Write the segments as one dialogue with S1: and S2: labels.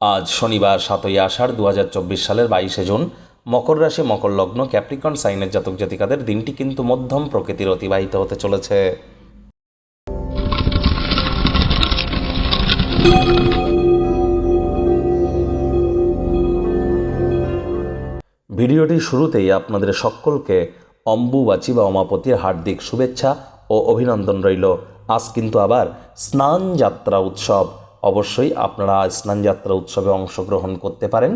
S1: আজ শনিবার সাতই আষাঢ় দু হাজার চব্বিশ সালের বাইশে জুন। মকর রাশি, মকর লগ্ন, ক্যাপ্রিকন, সাইনের জাতক জাতিকাদের দিনটি কিন্তু মধ্যম প্রকৃতির অতিবাহিত হতে চলেছে। ভিডিওটির শুরুতেই আপনাদের সকলকে অম্বুবাচী বা অমাপতির হার্দিক শুভেচ্ছা ও অভিনন্দন রইল। আজ কিন্তু আবার স্নান যাত্রা উৎসব। অবশ্যই আপনারা স্নান যাত্রা উৎসবে অংশগ্রহণ করতে পারেন।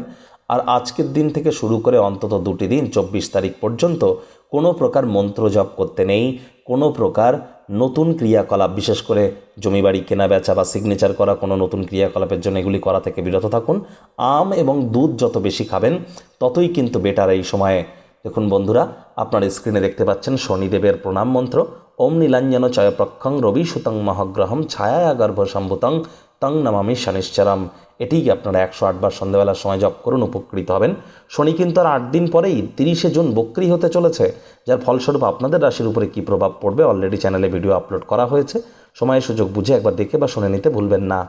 S1: আর আজকের দিন থেকে শুরু করে অন্তত দুটি দিন, চব্বিশ তারিখ পর্যন্ত কোনো প্রকার মন্ত্র জপ করতে নেই, কোনো প্রকার নতুন ক্রিয়াকলাপ, বিশেষ করে জমি বাড়ি কেনা, বেচা বা সিগনেচার করা, কোনো নতুন ক্রিয়াকলাপের জন্য এগুলি করা থেকে বিরত থাকুন। আম এবং দুধ যত বেশি খাবেন, ততই কিন্তু বেটার এই সময়ে। দেখুন বন্ধুরা, আপনার স্ক্রিনে দেখতে পাচ্ছেন শনিদেবের প্রণাম মন্ত্র। ওম নীলাঞ্জন চয়প্রক্ষং রবি সুতং মহাগ্রহম ছায়া গর্ভ সম্ভুতং তং নমামি শনিশ্চরম। এটিই আপনারা একশো আটবার সন্ধ্যাবেলার সময় জপ করুন, উপকৃত হবেন? শনি কিন্তু আর আট দিন পরেই তিরিশে জুন বক্রি হতে চলেছে, যার ফলস্বরূপ আপনাদের রাশির উপরে কী প্রভাব পড়বে অলরেডি চ্যানেলে ভিডিও আপলোড করা হয়েছে। সময় সুযোগ বুঝে একবার দেখে বা শুনে নিতে ভুলবেন না।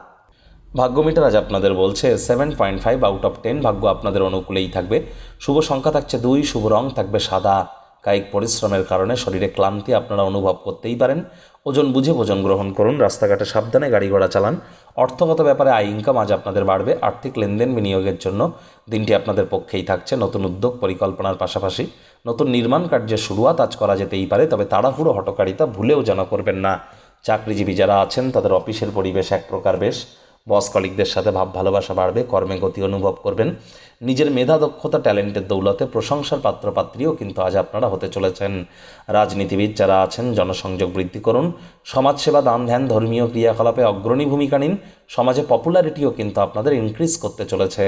S1: ভাগ্যমিটার আজ আপনাদের বলছে seven point five out of ten ভাগ্য আপনাদের অনুকূলেই থাকবে। শুভ সংখ্যা থাকছে দুই, শুভ রং থাকবে সাদা। কায়িক পরিশ্রমের কারণে শরীরে ক্লান্তি আপনারা অনুভব করতেই পারেন। ওজন বুঝে ভোজন গ্রহণ করুন, রাস্তাঘাটে সাবধানে গাড়ি ঘোড়া চালান। অর্থগত ব্যাপারে আয় ইনকাম আজ আপনাদের বাড়বে। আর্থিক লেনদেন বিনিয়োগের জন্য দিনটি আপনাদের পক্ষেই থাকছে। নতুন উদ্যোগ পরিকল্পনার পাশাপাশি নতুন নির্মাণ কার্যের শুরুয়াত আজ করা যেতেই পারে, তবে তাড়াহুড়ো, হটকারিতা ভুলেও যেন করবেন না। চাকরিজীবী যারা আছেন, তাদের অফিসের পরিবেশ এক প্রকার বেশ। বস কলিকদের সাথে ভাব ভালোবাসা বাড়বে, কর্মে গতি অনুভব করবেন। নিজের মেধা, দক্ষতা, ট্যালেন্টের দৌলতে প্রশংসার পাত্রপাত্রীও কিন্তু আজ আপনারা হতে চলেছেন। রাজনীতিবিদ যারা আছেন, জনসংযোগ বৃদ্ধি করুন। সমাজসেবা, দান ধ্যান, ধর্মীয় ক্রিয়াকলাপে অগ্রণী ভূমিকা নিন। সমাজে পপুলারিটিও কিন্তু আপনাদের ইনক্রিজ করতে চলেছে।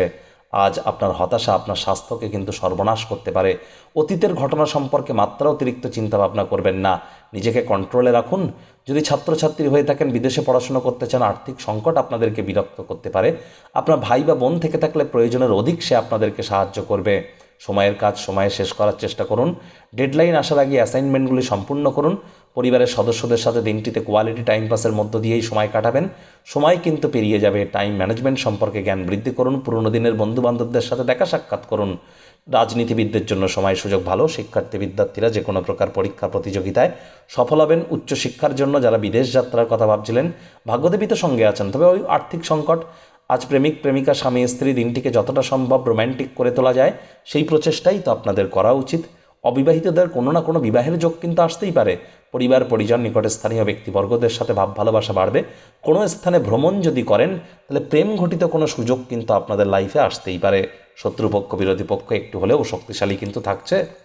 S1: আজ আপনার হতাশা, আপনার স্বাস্থ্যকে কিন্তু সর্বনাশ করতে পারে। অতীতের ঘটনা সম্পর্কে মাত্রা অতিরিক্ত চিন্তা ভাবনা করবেন না। নিজেকে কন্ট্রোলে রাখুন। যদি ছাত্রছাত্রী হয়ে থাকেন, বিদেশে পড়াশুনো করতে চান, আর্থিক সংকট আপনাদেরকে বিরক্ত করতে পারে। আপনার ভাই বা বোন থেকে থাকলে প্রয়োজনের অধিক সে আপনাদেরকে সাহায্য করবে। সময়ের কাজ সময়ে শেষ করার চেষ্টা করুন। ডেডলাইন আসার আগে অ্যাসাইনমেন্টগুলি সম্পূর্ণ করুন। পরিবারের সদস্যদের সাথে দিনটিতে কোয়ালিটি টাইম পাসের মধ্য দিয়েই সময় কাটাবেন। সময় কিন্তু পেরিয়ে যাবে। টাইম ম্যানেজমেন্ট সম্পর্কে জ্ঞান বৃদ্ধি করুন। পুরনো দিনের বন্ধু বান্ধবদের সাথে দেখা সাক্ষাৎ করুন। রাজনীতিবিদদের জন্য সময় সুযোগ ভালো। শিক্ষার্থী বিদ্যার্থীরা যে কোনো প্রকার পরীক্ষা প্রতিযোগিতায় সফল হবেন। উচ্চশিক্ষার জন্য যারা বিদেশ যাত্রার কথা ভাবছিলেন, ভাগ্যদেবী তো সঙ্গে আছেন। তবে ওই আর্থিক সংকট আজ প্রেমিক, প্রেমিকা, স্বামী, স্ত্রী দিনটিকে যতটা সম্ভব রোম্যান্টিক করে তোলা যায়, সেই প্রচেষ্টাই তো আপনাদের করা উচিত। অবিবাহিতদের কোনো না কোনো বিবাহের যোগ কিন্তু আসতেই পারে। পরিবার, পরিজন, নিকটে স্থানীয় ব্যক্তিবর্গদের সাথে ভাব ভালোবাসা বাড়বে। কোনো স্থানে ভ্রমণ যদি করেন, তাহলে প্রেম ঘটিত কোনো সুযোগ কিন্তু আপনাদের লাইফে আসতেই পারে। শত্রুপক্ষ, বিরোধী পক্ষ একটু হলেও শক্তিশালী কিন্তু থাকছে।